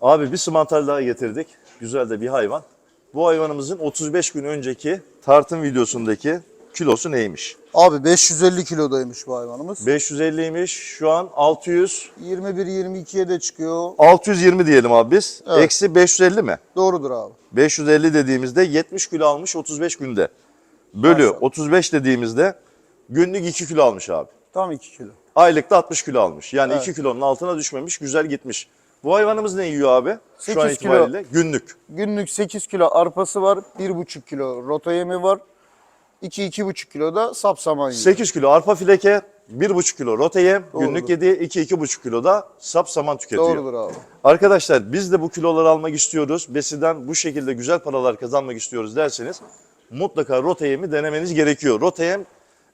Abi bir simantal daha getirdik. Güzel de bir hayvan. Bu hayvanımızın 35 gün önceki tartım videosundaki kilosu neymiş? Abi 550 kilodaymış bu hayvanımız. 550'ymiş. Şu an 600. 21-22'ye de çıkıyor. 620 diyelim abi biz. Evet. Eksi 550 mi? Doğrudur abi. 550 dediğimizde 70 kilo almış 35 günde. Bölü Maşallah. 35 dediğimizde günlük 2 kilo almış abi. Tam 2 kilo. Aylıkta 60 kilo almış. Yani Evet. 2 kilonun altına düşmemiş, güzel gitmiş. Bu hayvanımız ne yiyor abi? Şu 8 an kilo. itibariyle günlük. Günlük 8 kilo arpası var. 1,5 kilo rota yemi var. 2-2,5 kilo da sapsaman yiyor. 8 kilo arpa fileke, 1,5 kilo roteye, Doğrudur. günlük yediği 2-2,5 kilo da sap saman tüketiyor. Doğrudur abi. Arkadaşlar biz de bu kiloları almak istiyoruz. Besiden bu şekilde güzel paralar kazanmak istiyoruz derseniz mutlaka rota yemi denemeniz gerekiyor. Rota yem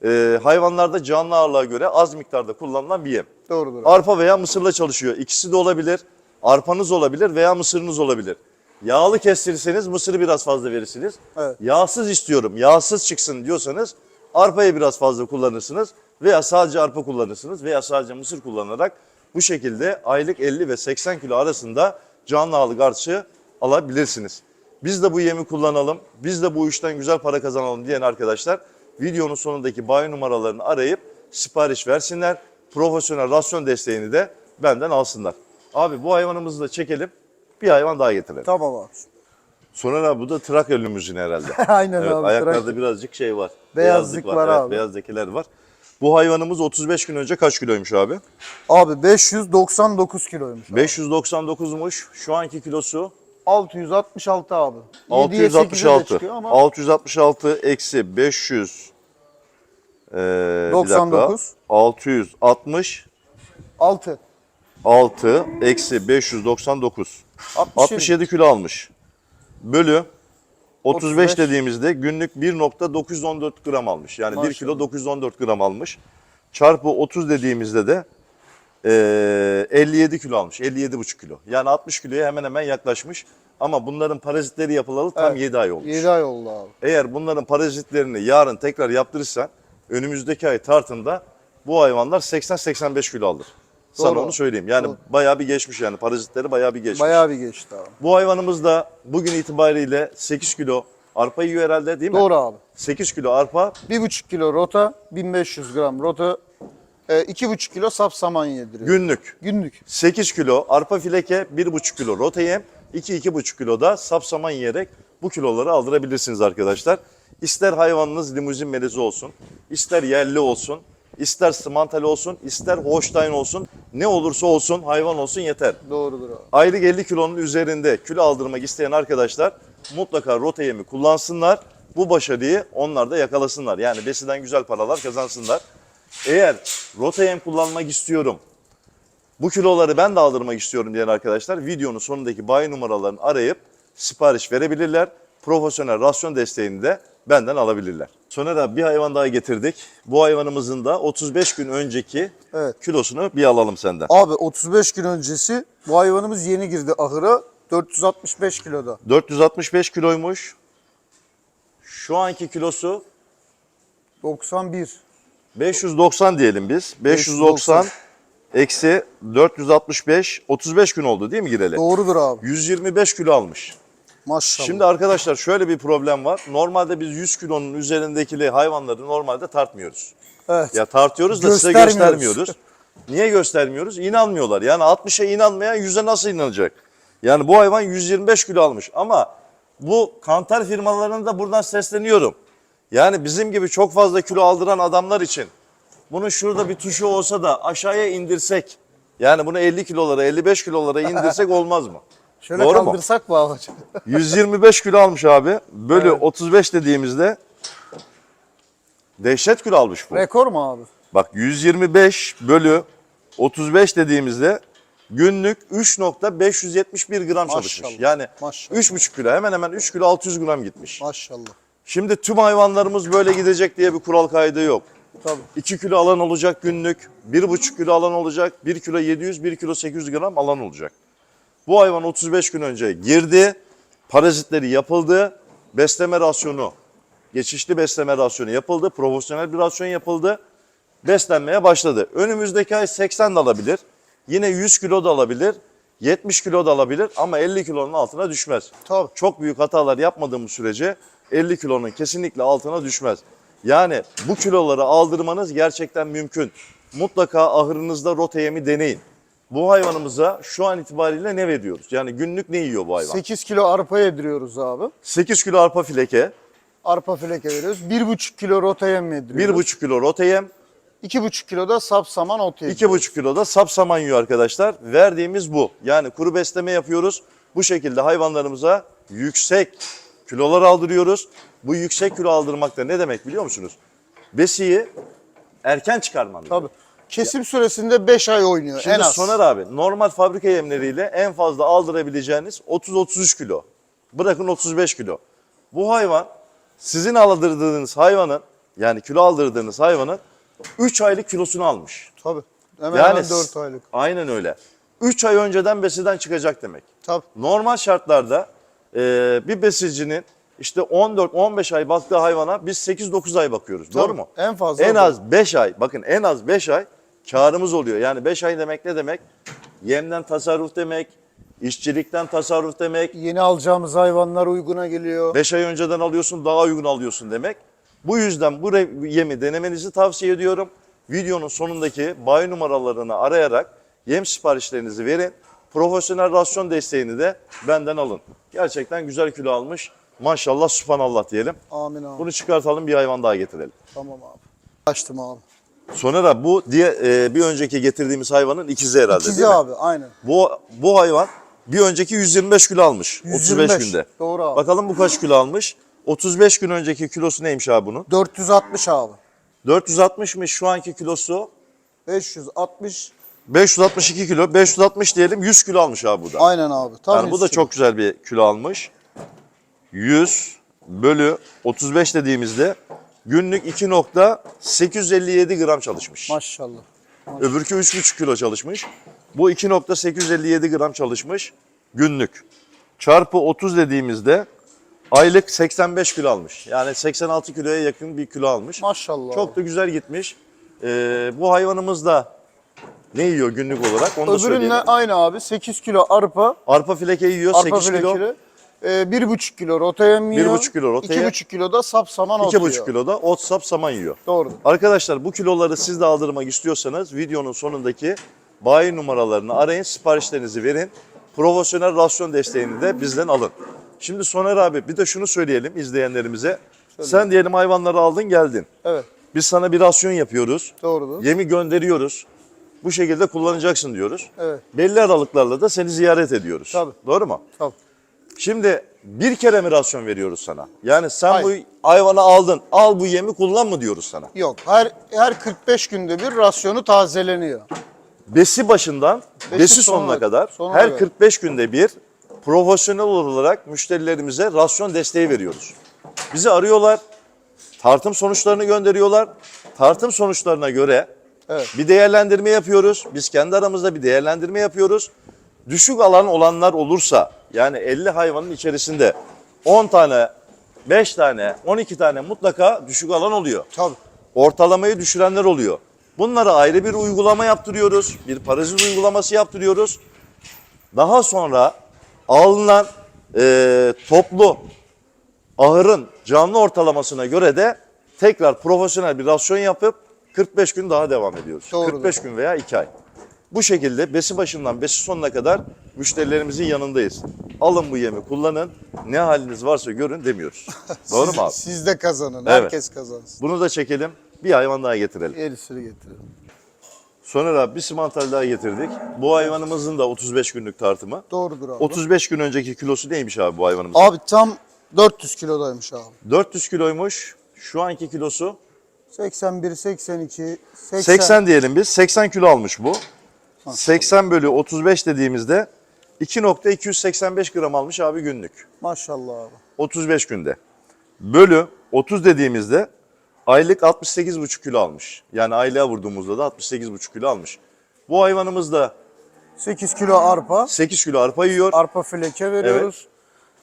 e, hayvanlarda canlı ağırlığa göre az miktarda kullanılan bir yem. Doğrudur. Arpa veya mısırla çalışıyor. İkisi de olabilir. Arpanız olabilir veya mısırınız olabilir. Yağlı kestirirseniz mısırı biraz fazla verirsiniz. Evet. Yağsız istiyorum, yağsız çıksın diyorsanız arpayı biraz fazla kullanırsınız veya sadece arpa kullanırsınız veya sadece mısır kullanarak bu şekilde aylık 50 ve 80 kilo arasında canlı ağırlık artışı alabilirsiniz. Biz de bu yemi kullanalım, biz de bu işten güzel para kazanalım diyen arkadaşlar videonun sonundaki bayi numaralarını arayıp sipariş versinler. Profesyonel rasyon desteğini de benden alsınlar. Abi bu hayvanımızı da çekelim. Bir hayvan daha getirelim. Tamam abi. Soner abi bu da Trakya limuzini herhalde. Aynen evet, abi. ayaklarda Trakya. birazcık şey var. Beyazlık var evet, abi. Beyaz lekeler var. Bu hayvanımız 35 gün önce kaç kiloymuş abi? Abi 599 kiloymuş. abi. 599'muş. Şu anki kilosu 666 abi. 7'ye 8'e de 666. çıkıyor ama 666 eksi 500 ee, bir dakika. 99. 666 6. eksi 599. 67. 67 kilo almış. Bölü 35, 35. dediğimizde günlük 1.914 gram almış. Yani 1 Maşallah. kilo 914 gram almış. Çarpı 30 dediğimizde de eee, 57 kilo almış. 57,5 kilo. Yani 60 kiloya hemen hemen yaklaşmış. Ama bunların parazitleri yapılalı tam Evet. 7 ay olmuş. 7 ay oldu abi. Eğer bunların parazitlerini yarın tekrar yaptırırsan önümüzdeki ay tartında bu hayvanlar 80-85 kilo alır. Sana Doğru. onu söyleyeyim. Yani Doğru. bayağı bir geçmiş yani parazitleri bayağı bir geçmiş. Bayağı bir geçti abi. Bu hayvanımız da bugün itibariyle 8 kilo arpa yiyor herhalde değil mi? Doğru abi. 8 kilo arpa, 1,5 kilo rota, 1500 gram rota, e, 2,5 kilo sap saman yediriyor. günlük. Günlük. 8 kilo arpa fileke, 1,5 kilo rota yem, 2-2,5 kilo da sap saman yiyerek bu kiloları aldırabilirsiniz arkadaşlar. İster hayvanınız limuzin melezi olsun, ister yerli olsun, ister simantal olsun, ister Holstein olsun, ne olursa olsun hayvan olsun yeter. Doğrudur abi. Aylık 50 kilonun üzerinde kilo aldırmak isteyen arkadaşlar mutlaka rota yemi kullansınlar. Bu başarıyı onlar da yakalasınlar. Yani besiden güzel paralar kazansınlar. Eğer rota yem kullanmak istiyorum, bu kiloları ben de aldırmak istiyorum diyen arkadaşlar videonun sonundaki bayi numaralarını arayıp sipariş verebilirler. Profesyonel rasyon desteğini de benden alabilirler. Soner abi bir hayvan daha getirdik. Bu hayvanımızın da 35 gün önceki Evet. kilosunu bir alalım senden. Abi 35 gün öncesi bu hayvanımız yeni girdi ahıra. 465 kiloda. 465 kiloymuş. Şu anki kilosu 91. 590 diyelim biz. 590 590. eksi 465 35 gün oldu değil mi gireli? Doğrudur abi. 125 kilo almış. Maşallah. Şimdi arkadaşlar şöyle bir problem var. Normalde biz 100 kilonun üzerindeki hayvanları normalde tartmıyoruz. evet. Ya tartıyoruz da size Göstermiyoruz. Niye göstermiyoruz? İnanmıyorlar. Yani 60'a inanmayan 100'e nasıl inanacak? Yani bu hayvan 125 kilo almış ama bu kantar firmalarına da buradan sesleniyorum. Yani bizim gibi çok fazla kilo aldıran adamlar için bunun şurada bir tuşu olsa da aşağıya indirsek yani bunu 50 kilolara 55 kilolara indirsek olmaz mı? Şöyle Doğru mu? kaldırsak mı abi? 125 kilo almış abi. Bölü 35 dediğimizde dehşet kilo almış bu. Rekor mu abi? Bak 125 bölü 35 dediğimizde günlük 3.571 gram çalışmış. Maşallah, Yani maşallah. 3,5 kilo hemen hemen 3 kilo 600 gram gitmiş. Maşallah. Şimdi tüm hayvanlarımız böyle gidecek diye bir kural kaydı yok. Tabii. 2 kilo alan olacak günlük, 1,5 kilo alan olacak, 1 kilo 700, 1 kilo 800 gram alan olacak. Bu hayvan 35 gün önce girdi, parazitleri yapıldı, besleme rasyonu, geçişli besleme rasyonu yapıldı, profesyonel bir rasyon yapıldı, beslenmeye başladı. Önümüzdeki ay 80 de alabilir, yine 100 kilo da alabilir, 70 kilo da alabilir ama 50 kilonun altına düşmez. Tabii. Çok büyük hatalar yapmadığımız sürece 50 kilonun kesinlikle altına düşmez. Yani bu kiloları aldırmanız gerçekten mümkün. Mutlaka ahırınızda rota yemi deneyin. Bu hayvanımıza şu an itibariyle ne veriyoruz? Yani günlük ne yiyor bu hayvan? 8 kilo arpa yediriyoruz abi. 8 kilo arpa fileke, Arpa fileke veriyoruz. 1,5 kilo rota yem yediriyoruz. 1,5 kilo rota yem, 2,5 kilo da sap saman ot yediriyoruz. 2,5 kilo da sap saman yiyor arkadaşlar. Verdiğimiz bu. Yani kuru besleme yapıyoruz. Bu şekilde hayvanlarımıza yüksek kilolar aldırıyoruz. Bu yüksek kilo aldırmak da ne demek biliyor musunuz? Besiyi erken çıkarman demek. Kesim süresinde 5 ay oynuyor Şimdi en az. Soner abi normal fabrika yemleriyle en fazla aldırabileceğiniz 30-33 kilo. Bırakın 35 kilo. Bu hayvan sizin aldırdığınız hayvanın yani kilo aldırdığınız hayvanın 3 aylık kilosunu almış. Tabii. Hemen Yani hemen 4 aylık. Aynen öyle. 3 ay önceden besiden çıkacak demek. Tabii. Normal şartlarda e, bir besicinin işte 14-15 ay baktığı hayvana biz 8-9 ay bakıyoruz. Doğru Tabii. mu? En fazla En az 5 ay. Bakın en az 5 ay karımız oluyor. Yani 5 ay demek ne demek? Yemden tasarruf demek, işçilikten tasarruf demek. Yeni alacağımız hayvanlar uyguna geliyor. 5 ay önceden alıyorsun daha uygun alıyorsun demek. Bu yüzden bu yemi denemenizi tavsiye ediyorum. Videonun sonundaki bay numaralarını arayarak yem siparişlerinizi verin. Profesyonel rasyon desteğini de benden alın. Gerçekten güzel kilo almış. Maşallah subhanallah diyelim. Amin abi. Bunu çıkartalım bir hayvan daha getirelim. Tamam abi. Açtım abi. Soner abi bu diye e, bir önceki getirdiğimiz hayvanın ikizi herhalde İkizi değil mi? abi aynen. Bu, bu hayvan bir önceki 125 kilo almış. 125. 35 günde. Doğru abi. Bakalım bu kaç kilo almış? 35 gün önceki kilosu neymiş abi bunun? 460 abi. 460'mış şu anki kilosu. 560 562 kilo. 560 diyelim 100 kilo almış abi bu da. aynen abi. Tam Yani bu da üstü. çok güzel bir kilo almış. 100 bölü 35 dediğimizde günlük 2.857 gram çalışmış. Maşallah. Öbürkü 3,5 kilo çalışmış. Bu 2.857 gram çalışmış günlük. Çarpı 30 dediğimizde aylık 85 kilo almış. Yani 86 kiloya yakın bir kilo almış. Maşallah. Çok da güzel gitmiş. Ee, bu hayvanımız da ne yiyor günlük olarak onu da Öbürünle söyleyelim. aynı abi. 8 kilo arpa. Arpa fileke yiyor Arpa 8 kilo. Ee, 1,5 kilo rota yem yiyor. 1,5 kilo rota yem. 2,5 kilo da sap saman ot yiyor. 2,5 kilo da ot sap saman yiyor. Doğru. Arkadaşlar bu kiloları siz de aldırmak istiyorsanız videonun sonundaki bayi numaralarını arayın, siparişlerinizi verin. Profesyonel rasyon desteğini de bizden alın. Şimdi Soner abi bir de şunu söyleyelim izleyenlerimize. Sen diyelim hayvanları aldın geldin. Evet. Biz sana bir rasyon yapıyoruz. Doğrudur. Yemi gönderiyoruz. Bu şekilde kullanacaksın diyoruz. Evet. Belli aralıklarla da seni ziyaret ediyoruz. Tabii. Doğru mu? Tabii. Şimdi bir kere mi rasyon veriyoruz sana? Yani sen Hayır. bu hayvanı aldın, al bu yemi kullan mı diyoruz sana? Yok. Her her 45 günde bir rasyonu tazeleniyor. Besi başından Besi besi, sonuna, sonuna- kadar sonuna her kadar. 45 günde bir profesyonel olarak müşterilerimize rasyon desteği veriyoruz. Bizi arıyorlar, tartım sonuçlarını gönderiyorlar. Tartım sonuçlarına göre Evet. bir değerlendirme yapıyoruz. Biz kendi aramızda bir değerlendirme yapıyoruz. Düşük alan olanlar olursa yani 50 hayvanın içerisinde 10 tane, 5 tane, 12 tane mutlaka düşük alan oluyor Tabii. ortalamayı düşürenler oluyor. Bunlara ayrı bir uygulama yaptırıyoruz. Bir parazit uygulaması yaptırıyoruz. Daha sonra alınan e, toplu ahırın canlı ortalamasına göre de tekrar profesyonel bir rasyon yapıp 45 gün daha devam ediyoruz. Doğrudur. 45 gün veya 2 ay. Bu şekilde besi başından besi sonuna kadar müşterilerimizin yanındayız. Alın bu yemi kullanın. Ne haliniz varsa görün demiyoruz. Doğru mu abi? Siz, de kazanın. Evet. Herkes kazansın. Bunu da çekelim. Bir hayvan daha getirelim. Erisini getirelim. Soner abi bir simantal daha getirdik. Bu hayvanımızın da 35 günlük tartımı. Doğrudur abi. 35 gün önceki kilosu neymiş abi bu hayvanımızın? Abi tam 400 kilodaymış abi. 400 kiloymuş. Şu anki kilosu 81, 82, 80. 80 diyelim biz. 80 kilo almış bu. 80 bölü 35 dediğimizde 2.285 gram almış abi günlük. Maşallah abi. 35 günde. Bölü 30 dediğimizde aylık 68,5 kilo almış. Yani aylığa vurduğumuzda da 68,5 kilo almış. Bu hayvanımız da 8 kilo arpa. 8 kilo arpa yiyor. Arpa fileke veriyoruz.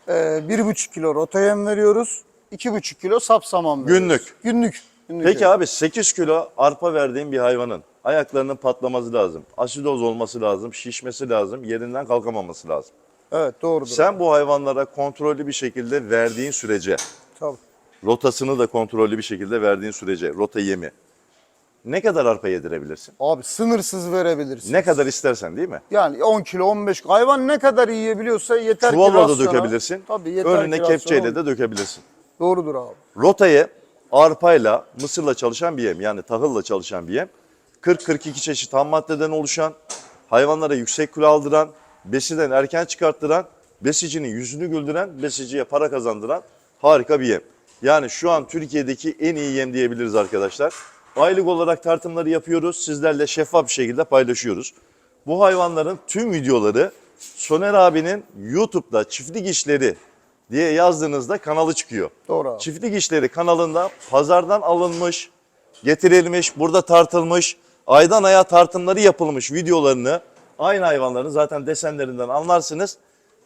Ee, 1,5 kilo rota yem veriyoruz. 2,5 kilo sap saman veriyoruz. Günlük. Günlük. Peki abi 8 kilo arpa verdiğin bir hayvanın Ayaklarının patlaması lazım. Asidoz olması lazım, şişmesi lazım, yerinden kalkamaması lazım. Evet doğrudur. Sen bu hayvanlara kontrollü bir şekilde verdiğin sürece, Tabii. rotasını da kontrollü bir şekilde verdiğin sürece, rota yemi ne kadar arpa yedirebilirsin? Abi sınırsız verebilirsin. Ne kadar istersen değil mi? Yani 10 kilo 15 hayvan ne kadar yiyebiliyorsa yeter ki Çuvalla da rasyona- dökebilirsin. Tabii yeter Önüne ki rasyona kepçeyle de dökebilirsin. Doğrudur abi. Rotayı arpayla, mısırla çalışan bir yem yani tahılla çalışan bir yem. 40-42 çeşit ham maddeden oluşan, hayvanlara yüksek kilo aldıran, besiden erken çıkarttıran, besicinin yüzünü güldüren, besiciye para kazandıran harika bir yem. Yani şu an Türkiye'deki en iyi yem diyebiliriz arkadaşlar. Aylık olarak tartımları yapıyoruz. Sizlerle şeffaf bir şekilde paylaşıyoruz. Bu hayvanların tüm videoları Soner abinin YouTube'da çiftlik işleri diye yazdığınızda kanalı çıkıyor. Doğru abi. Çiftlik İşleri kanalında pazardan alınmış, getirilmiş, burada tartılmış, aydan aya tartımları yapılmış videolarını aynı hayvanların zaten desenlerinden anlarsınız.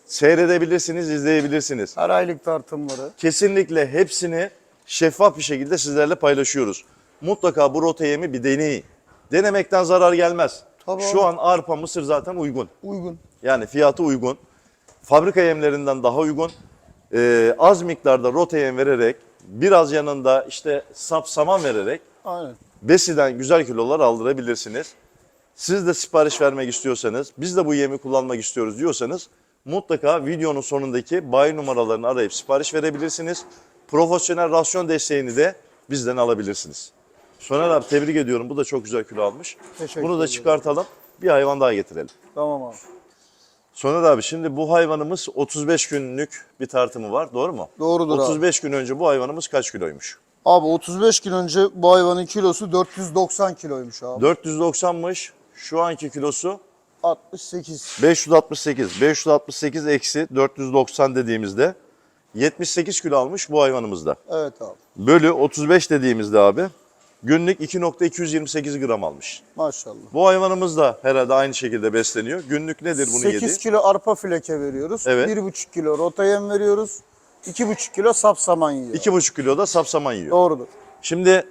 Seyredebilirsiniz, izleyebilirsiniz. Her aylık tartımları. Kesinlikle hepsini şeffaf bir şekilde sizlerle paylaşıyoruz. Mutlaka bu rota yemi bir deneyin. Denemekten zarar gelmez. Tabii Şu abi. an arpa, mısır zaten uygun. Uygun. Yani fiyatı uygun. Fabrika yemlerinden daha uygun. Ee, az miktarda rota yem vererek, biraz yanında işte sap saman vererek Aynen. besiden güzel kilolar aldırabilirsiniz. Siz de sipariş vermek istiyorsanız, biz de bu yemi kullanmak istiyoruz diyorsanız mutlaka videonun sonundaki bayi numaralarını arayıp sipariş verebilirsiniz. Profesyonel rasyon desteğini de bizden alabilirsiniz. Soner abi tebrik ediyorum. Bu da çok güzel kilo almış. Teşekkür Bunu da ederim. çıkartalım. Bir hayvan daha getirelim. Tamam abi. Soner abi şimdi bu hayvanımız 35 günlük bir tartımı var doğru mu? Doğrudur abi. 35 gün önce bu hayvanımız kaç kiloymuş? Abi 35 gün önce bu hayvanın kilosu 490 kiloymuş abi. 490'mış. Şu anki kilosu 68. 568. 568 eksi 490 dediğimizde 78 kilo almış bu hayvanımızda. Evet abi. Bölü 35 dediğimizde abi günlük 2.228 gram almış. Maşallah. Bu hayvanımız da herhalde aynı şekilde besleniyor. Günlük nedir bunu 8 yediği? kilo arpa fileke veriyoruz. Evet. 1,5 kilo rota yem veriyoruz. 2,5 kilo sap saman yiyor. 2,5 kilo da sapsaman yiyor. Doğrudur. Şimdi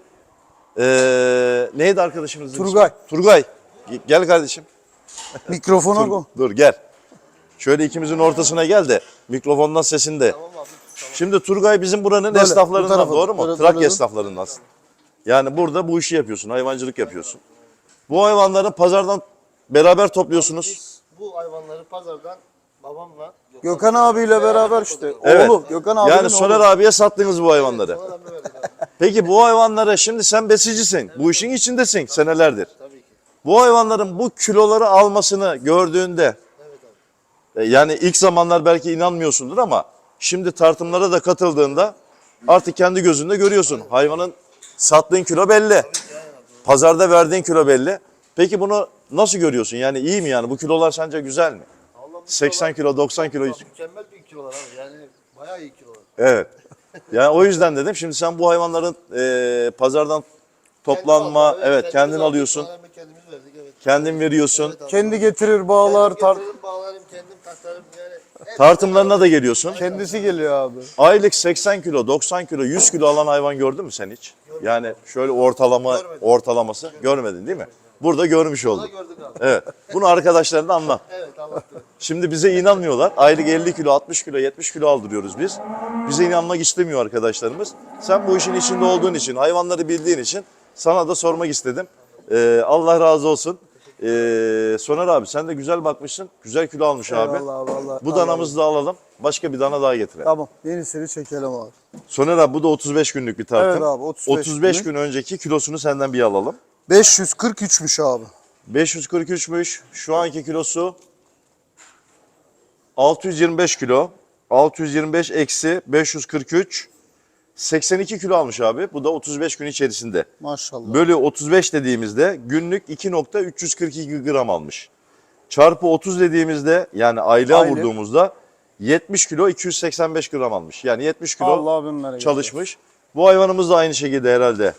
eee neydi arkadaşımızın ismi? Turgay. Turgay. Ge- Gel kardeşim. Mikrofona Dur, dur gel. Şöyle ikimizin ortasına gel de mikrofondan sesini de. Şimdi Turgay bizim buranın Böyle, bu esnaflarından tarafa doğru mu? böyle, Trakya böyle esnaflarından. Yani burada bu işi yapıyorsun, hayvancılık yapıyorsun. Bu hayvanları pazardan beraber topluyorsunuz. Biz bu hayvanları pazardan babamla Gökhan abiyle beraber işte. Evet. Oğlu. Gökhan abinin Yani Soner oğlu. abiye sattınız bu hayvanları. Sonra abi. Peki bu hayvanlara şimdi sen besicisin. Bu işin içindesin senelerdir. Tabii ki. Bu hayvanların bu kiloları almasını gördüğünde Evet abi. e, yani ilk zamanlar belki inanmıyorsundur ama şimdi tartımlara da katıldığında artık kendi gözünde görüyorsun. Hayvanın sattığın kilo belli. Pazarda verdiğin kilo belli. Peki bunu nasıl görüyorsun? Yani iyi mi yani? Bu kilolar sence güzel mi? Allah 80 kilo, 90 kilo. mükemmel bir kilolar abi. Yani bayağı iyi kilolar. Evet. Yani o yüzden dedim. Şimdi sen bu hayvanların e, pazardan toplanma, abi. evet kendin alıyorsun. kendimiz verdik evet. Kendin veriyorsun. Evet. Kendi getirir bağlar. Kendim Tar getiririm, bağlarım, kendim tasarım Tartımlarına da geliyorsun. kendisi geliyor abi. Aylık 80 kilo, 90 kilo, 100 kilo alan hayvan gördün mü sen hiç? Yani şöyle ortalama ortalaması görmedin değil mi? Burada görmüş olduk. gördük abi. Evet. Bunu arkadaşlarına anlat. Evet anlattım. Şimdi bize inanmıyorlar. Aylık 50 kilo, 60 kilo, 70 kilo aldırıyoruz biz. Bize inanmak istemiyor arkadaşlarımız. Sen bu işin içinde olduğun için, hayvanları bildiğin için sana da sormak istedim. Ee, Allah razı olsun. Ee, Soner abi sen de güzel bakmışsın. Güzel kilo almış abi. Eyvallah abi, Allah- Bu danamızı da alalım. Başka bir dana daha getirelim. Tamam. Yenisini çekelim abi. Soner abi bu da 35 günlük bir tartım. Evet abi, 35 35 günlük. gün önceki kilosunu senden bir alalım. 543'müş abi. 543'müş. Şu anki kilosu 625 kilo. 625 eksi 543 82 kilo almış abi. Bu da 35 gün içerisinde. Maşallah. Bölü 35 dediğimizde günlük 2.342 gram almış. Çarpı 30 dediğimizde yani aylığa Aylık. vurduğumuzda 70 kilo 285 gram almış. Yani 70 kilo Allah çalışmış. Bu hayvanımız da aynı şekilde herhalde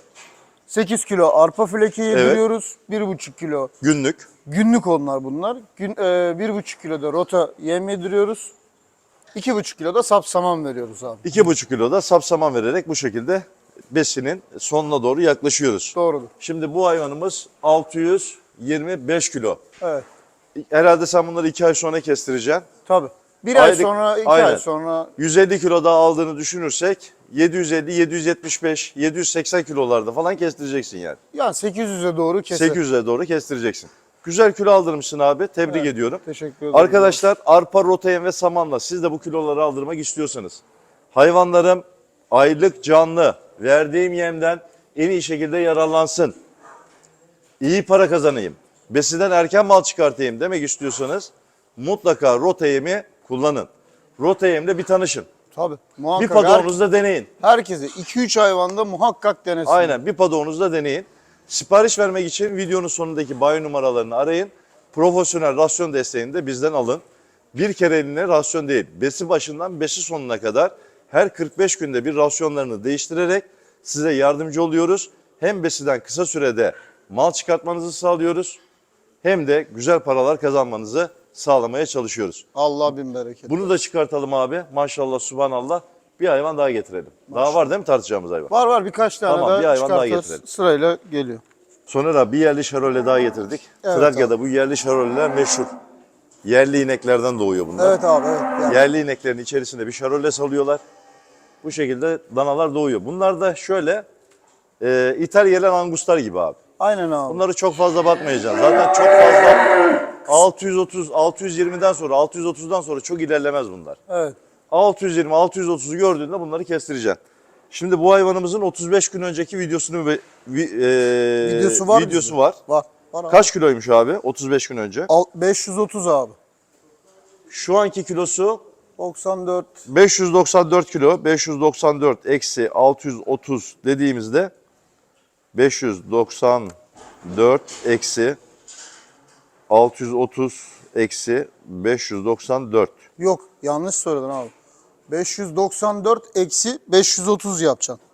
8 kilo arpa fileki yediriyoruz. 1,5 kilo. günlük. Günlük onlar bunlar. Gün, e, 1,5 kilo da rota yem yediriyoruz. 2,5 kilo da sap saman veriyoruz abi. 2,5 kilo da sapsaman vererek bu şekilde besinin sonuna doğru yaklaşıyoruz. Doğrudur. Şimdi bu hayvanımız 625 kilo. Evet. Herhalde sen bunları 2 ay sonra kestireceksin. Tabii. Bir ay Aylık- sonra, iki Aynen. ay sonra 150 kilo daha aldığını düşünürsek 750, 775, 780 kilolarda falan kestireceksin yani. yani 800'e doğru keser. 800'e doğru kestireceksin. Güzel kilo aldırmışsın abi. Tebrik Evet, ediyorum. Teşekkür ederim. Arkadaşlar arpa, rotayen ve samanla siz de bu kiloları aldırmak istiyorsanız hayvanlarım aylık canlı verdiğim yemden en iyi şekilde yararlansın. İyi para kazanayım. Besiden erken mal çıkartayım demek istiyorsanız mutlaka rota yemi kullanın. Rota yemle bir tanışın. Tabii. Bir Muhakkak padoğunuzda deneyin. her- herkese 2-3 hayvanda muhakkak denesin. Aynen bir padoğunuzda deneyin. Sipariş vermek için videonun sonundaki bayi numaralarını arayın. Profesyonel rasyon desteğini de bizden alın. Bir kere eline rasyon değil, besi başından besi sonuna kadar her 45 günde bir rasyonlarını değiştirerek size yardımcı oluyoruz. Hem besiden kısa sürede mal çıkartmanızı sağlıyoruz hem de güzel paralar kazanmanızı sağlamaya çalışıyoruz. Allah bin bereket. Bunu da çıkartalım abi. Maşallah, subhanallah. Bir hayvan daha getirelim. Daha var değil mi tartacağımız hayvan? Var var birkaç tane Tamam, daha bir hayvan daha getirelim. Sırayla geliyor. Sonra bir yerli şarole daha getirdik. Evet Trakya'da bu yerli şaroleler meşhur. Yerli ineklerden doğuyor bunlar. Evet abi evet. Yani Yerli ineklerin içerisinde bir şarole salıyorlar. Bu şekilde danalar doğuyor. Bunlar da şöyle e, ithal gelen anguslar gibi abi. Aynen abi. Bunları çok fazla bakmayacaksın. Zaten çok fazla 630, 620'den sonra, 630'dan sonra çok ilerlemez bunlar. Evet. 620, 630'u gördüğünde bunları kestireceksin. Şimdi bu hayvanımızın 35 gün önceki videosunu ve vi- e, Videosu var videosu var. Var. Var abi. Kaç kiloymuş abi 35 gün önce? Al- 530 abi. Şu anki kilosu 94 594 kilo. 594 eksi 630 dediğimizde 594 eksi 630 eksi 594. yok yanlış söyledin abi. 594 eksi 530 yapacaksın.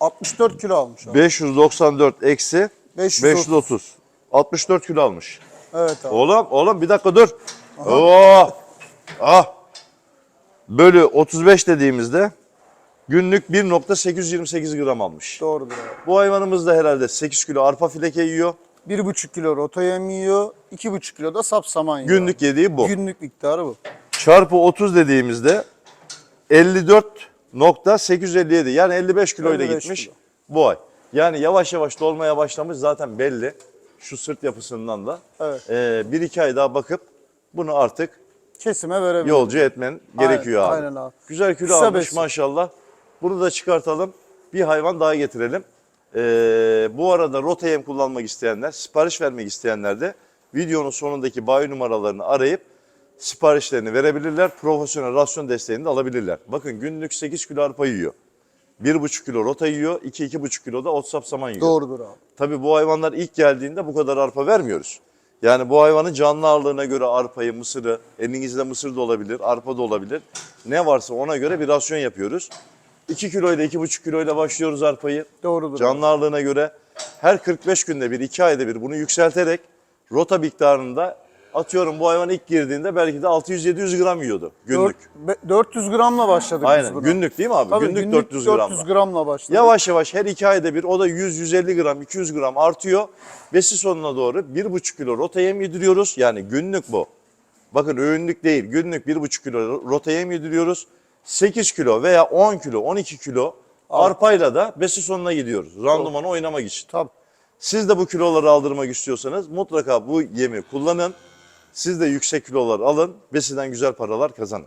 64 kilo almış abi. 594 eksi 530. 530. 64 kilo almış. Evet abi. Oğlum oğlum bir dakika dur. Oo. Ah. Bölü 35 dediğimizde günlük 1.828 gram almış. Doğrudur abi. Bu hayvanımız da herhalde 8 kilo arpa fileke yiyor. 1,5 kilo rota yem yiyor. 2,5 kilo da sap saman yiyor. Günlük yediği bu. Günlük miktarı bu. Çarpı 30 dediğimizde 54.857 yani 55 kiloyla 55 gitmiş kilo. bu ay. Yani yavaş yavaş dolmaya başlamış zaten belli. Şu sırt yapısından da. Evet. Ee, bir iki ay daha bakıp bunu artık Kesime verebilir. yolcu etmen gerekiyor abi. aynen abi. Güzel kilo Kısa almış besin. maşallah. Bunu da çıkartalım. Bir hayvan daha getirelim. Ee, bu arada rota yem kullanmak isteyenler, sipariş vermek isteyenler de videonun sonundaki bayi numaralarını arayıp siparişlerini verebilirler. Profesyonel rasyon desteğini de alabilirler. Bakın günlük 8 kilo arpa yiyor. 1,5 kilo rota yiyor, 2-2,5 kilo da ot sapsaman yiyor. Doğrudur abi. Tabii bu hayvanlar ilk geldiğinde bu kadar arpa vermiyoruz. Yani bu hayvanın canlı ağırlığına göre arpayı, mısırı, elinizde mısır da olabilir, arpa da olabilir. Ne varsa ona göre bir rasyon yapıyoruz. 2 kiloyla, 2,5 kiloyla başlıyoruz arpayı. Doğrudur. Canlı ağırlığına göre her 45 günde bir, 2 ayda bir bunu yükselterek rota miktarında atıyorum bu hayvan ilk girdiğinde belki de 600-700 gram yiyordu günlük. Dört- be- 400 gramla başladık biz Aynen buna. günlük değil mi abi? Tabii, günlük, 400 gramla. 400 gramla başladık. Yavaş yavaş her iki ayda bir o da 100-150 gram, 200 gram artıyor. Besi sonuna doğru 1,5 kilo rota yem yediriyoruz. Yani günlük bu. Bakın öğünlük değil, günlük 1,5 kilo rota yem yediriyoruz. 8 kilo veya 10 kilo, 12 kilo arpayla da besi sonuna gidiyoruz. Randımanı oynamak için. Tabii. Siz de bu kiloları aldırmak istiyorsanız mutlaka bu yemi kullanın. Siz de yüksek kilolar alın, besiden güzel paralar kazanın.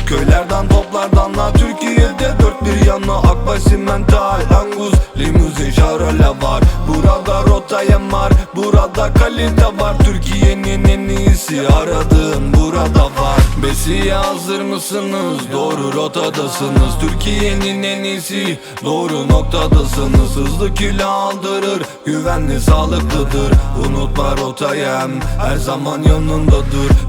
Köylerden toplardanla Türkiye'de dört bir yana Akbaş simental Angus Limuzin şarole var. Burada rotayem var Burada kalite var. Türkiye'nin en iyisi Aradığın burada var. Besiye hazır mısınız? Doğru rotadasınız. Türkiye'nin en iyisi Doğru noktadasınız. Hızlı kilo aldırır Güvenli sağlıklıdır. Unutma rotayem Her zaman yanındadır